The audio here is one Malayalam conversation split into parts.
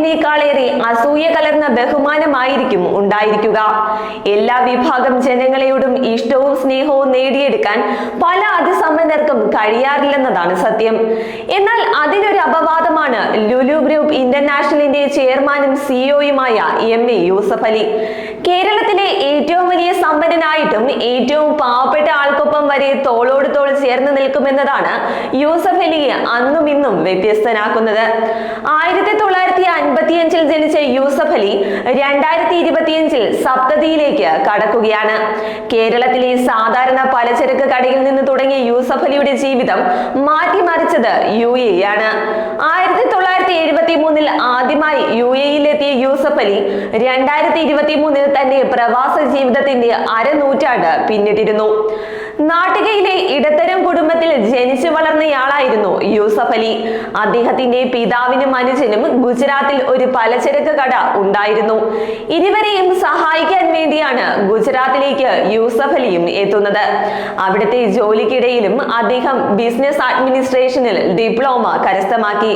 ആദരവിനേക്കാളേറെ അസൂയ കലർന്ന ബഹുമാനമായിരിക്കും ഉണ്ടായിരിക്കുക. എല്ലാ വിഭാഗം ജനങ്ങളെയോടും ഇഷ്ടവും സ്നേഹവും നേടിയെടുക്കാൻ പല അതിസമ്പന്നർക്കും കഴിയാറില്ലെന്നതാണ് സത്യം. എന്നാൽ അതിനൊരു അപവാദമാണ് ലുലു ഗ്രൂപ്പ് ഇന്റർനാഷണലിന്റെ ചെയർമാനും സിഇഒയുമായ എം എ യൂസഫ് അലി. കേരളത്തിലെ ഏറ്റവും വലിയ സമ്പന്നനായിട്ടും ഏറ്റവും പാവപ്പെട്ട ആൾക്കൊപ്പം വരെ തോളോട് തോൾ ചേർന്ന് നിൽക്കുമെന്നതാണ് യൂസഫ് അലിയെ അന്നും ഇന്നും വ്യത്യസ്തനാക്കുന്നത്. ആയിരത്തി തൊള്ളായിരത്തി അൻപത്തിയഞ്ചിൽ ജനിച്ച യൂസഫ് അലി രണ്ടായിരത്തി ഇരുപത്തിയഞ്ചിൽ സപ്തതിയിലേക്ക് കടക്കുകയാണ്. കേരളത്തിലെ സാധാരണ പലചരക്ക് കടയിൽ നിന്ന് തുടങ്ങിയ യൂസഫ് അലിയുടെ ജീവിതം മാറ്റിമറിച്ചത് യു എ ആണ് ആയിരത്തി തൊള്ളായിരത്തി എഴുപത്തി മൂന്നിൽ ആദ്യമായി യു എയിലെത്തിയ യൂസഫ് അലി രണ്ടായിരത്തി ഇരുപത്തി മൂന്നിൽ തന്റെ പ്രവാസ ജീവിതത്തിന്റെ അരനൂറ്റാണ്ട് പിന്നിട്ടിരുന്നു. നാട്ടികയിലെ ഇടത്തരം കുടുംബത്തിൽ ജനിച്ചു വളർന്നയാളായിരുന്നു യൂസഫ് അലി. അദ്ദേഹത്തിന്റെ പിതാവിനും അനുജനും ഗുജറാത്തിൽ ഒരു പലചരക്ക് കട ഉണ്ടായിരുന്നു. ഇരുവരെയും സഹായിക്കാൻ വേണ്ടിയാണ് ഗുജറാത്തിലേക്ക് യൂസഫ് അലിയും എത്തുന്നത്. അവിടുത്തെ ജോലിക്കിടയിലും അദ്ദേഹം ബിസിനസ് അഡ്മിനിസ്ട്രേഷനിൽ ഡിപ്ലോമ കരസ്ഥമാക്കി.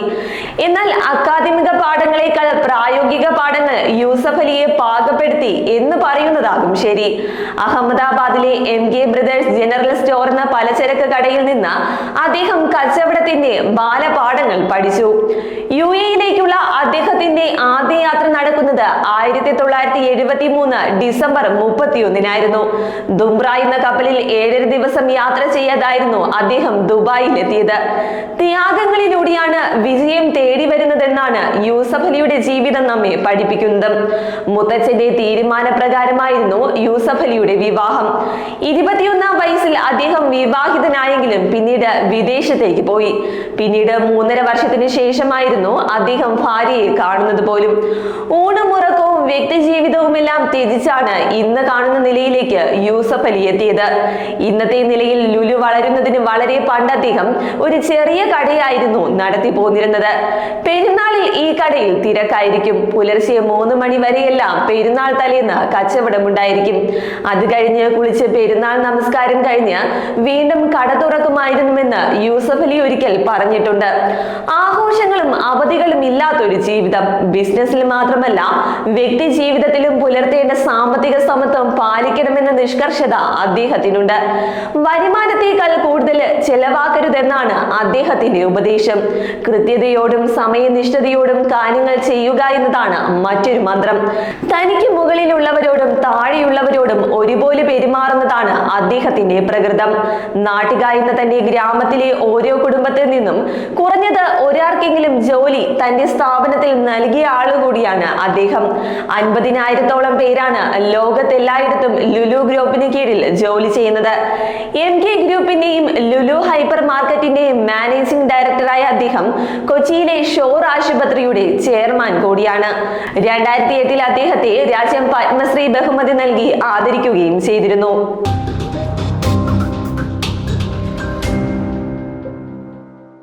എന്നാൽ അക്കാദമിക പാഠങ്ങളെക്കാൾ പ്രായോഗിക പാഠങ്ങൾ യൂസഫ് അലിയെ പാകപ്പെടുത്തി എന്ന് പറയുന്നതാകും ശരി. അഹമ്മദാബാദിലെ M K brothers general store എന്ന പലചരക്ക് കടയിൽ നിന്ന് അദ്ദേഹം കച്ചവടത്തിന്റെ ബാലപാഠങ്ങൾ പഠിച്ചു. യു എയിലേക്കുള്ള അദ്ദേഹത്തിന്റെ ആദ്യ യാത്ര നടക്കുന്നത് ആയിരത്തി തൊള്ളായിരത്തി എഴുപത്തി മൂന്ന് ഡിസംബർ മുപ്പത്തിയൊന്നിനായിരുന്നു. ദുംറ എന്ന കപ്പലിൽ ഏഴര ദിവസം യാത്ര ചെയ്യാതായിരുന്നു അദ്ദേഹം ദുബായിൽ എത്തിയത് ത്യാഗങ്ങളിലൂടെയാണ് വിജയം തേടി വരുന്നതെന്നാണ് യൂസഫ് അലിയുടെ ജീവിതം നമ്മെ പഠിപ്പിക്കുന്നത്. മുത്തച്ഛന്റെ തീരുമാനപ്രകാരമായിരുന്നു യൂസഫ് അലിയുടെ വിവാഹം. ഇരുപത്തിയൊന്നാം വയസ്സിൽ അദ്ദേഹം വിവാഹിതനായെങ്കിലും പിന്നീട് വിദേശത്തേക്ക് പോയി. പിന്നീട് മൂന്നര വർഷത്തിന് ശേഷമായിരുന്നു അദ്ദേഹം ഭാര്യയെ കാണുന്നത് പോലും. ഊണും ഉറക്കവും വ്യക്തി ജീവിതവുമെല്ലാം ത്യജിച്ചാണ് ഇന്ന് കാണുന്ന നിലയിലേക്ക് യൂസഫ് അലി എത്തിയത്. ഇന്നത്തെ നിലയിൽ ലുലു വളരുന്നതിന് വളരെ പണ്ട് അദ്ദേഹം ഒരു ചെറിയ കടയായിരുന്നു നടത്തി പോന്നിരുന്നത്. പെരുന്നാളിൽ ഈ കടയിൽ തിരക്കായിരിക്കും. പുലർച്ചെ മൂന്ന് മണി വരെയെല്ലാം പെരുന്നാൾ തലേന്ന് കച്ചവടമുണ്ടായിരിക്കും. അത് കഴിഞ്ഞ് കുളിച്ച് പെരുന്നാൾ നമസ്കാരം കഴിഞ്ഞ് വീണ്ടും കട തുറക്കുമായിരുന്നുവെന്ന് യൂസഫ് അലി ഒരിക്കൽ പറഞ്ഞിട്ടുണ്ട്. ആഘോഷങ്ങളും അവധികളും ഇല്ലാത്തൊരു ജീവിതം. ബിസിനസ്സിൽ മാത്രമല്ല വ്യക്തി ജീവിതത്തിലും പുലർത്തേണ്ട സാമ്പത്തിക സമത്വം പാലിക്കണമെന്ന നിഷ്കർഷത അദ്ദേഹത്തിനുണ്ട്. വരുമാനത്തേക്കാൾ കൂടുതൽ ചെലവാക്കരുതെന്നാണ് അദ്ദേഹത്തിന്റെ ഉപദേശം. കൃത്യതയോടും സമയനിഷ്ഠതയോടും കാര്യങ്ങൾ ചെയ്യുക എന്നതാണ് മറ്റൊരു മന്ത്രം. തനിക്ക് മുകളിലുള്ളവരോടും താഴെയുള്ളവരോടും ഒരുപോലെ പെരുമാറുന്നതാണ് അദ്ദേഹത്തിന്റെ പ്രകൃതം. നാട്ടിക എന്ന തന്റെ ഗ്രാമത്തിലെ ഓരോ കുടുംബത്തിൽ നിന്നും കുറഞ്ഞത് ഒരാൾക്കെങ്കിലും ജോലി തന്റെ സ്ഥാപനത്തിൽ നൽകിയ ആളുകൂടിയാണ് അദ്ദേഹം. അൻപതിനായിരത്തോളം പേരാണ് ലോകത്തെല്ലായിടത്തും ലുലു ഗ്രൂപ്പിന് കീഴിൽ ജോലി ചെയ്യുന്നത്. എം കെ ഗ്രൂപ്പിന്റെയും ലുലു ഹൈപ്പർ മാർക്കറ്റിന്റെയും മാനേജിംഗ് ഡയറക്ടറായ അദ്ദേഹം കൊച്ചിയിലെ ഷോർ ആശുപത്രിയുടെ ചെയർമാൻ കൂടിയാണ്. രണ്ടായിരത്തി എട്ടിൽ അദ്ദേഹത്തെ രാജ്യം പത്മശ്രീ ബഹുമതി നൽകി ആദരിക്കുകയും ചെയ്തിരുന്നു.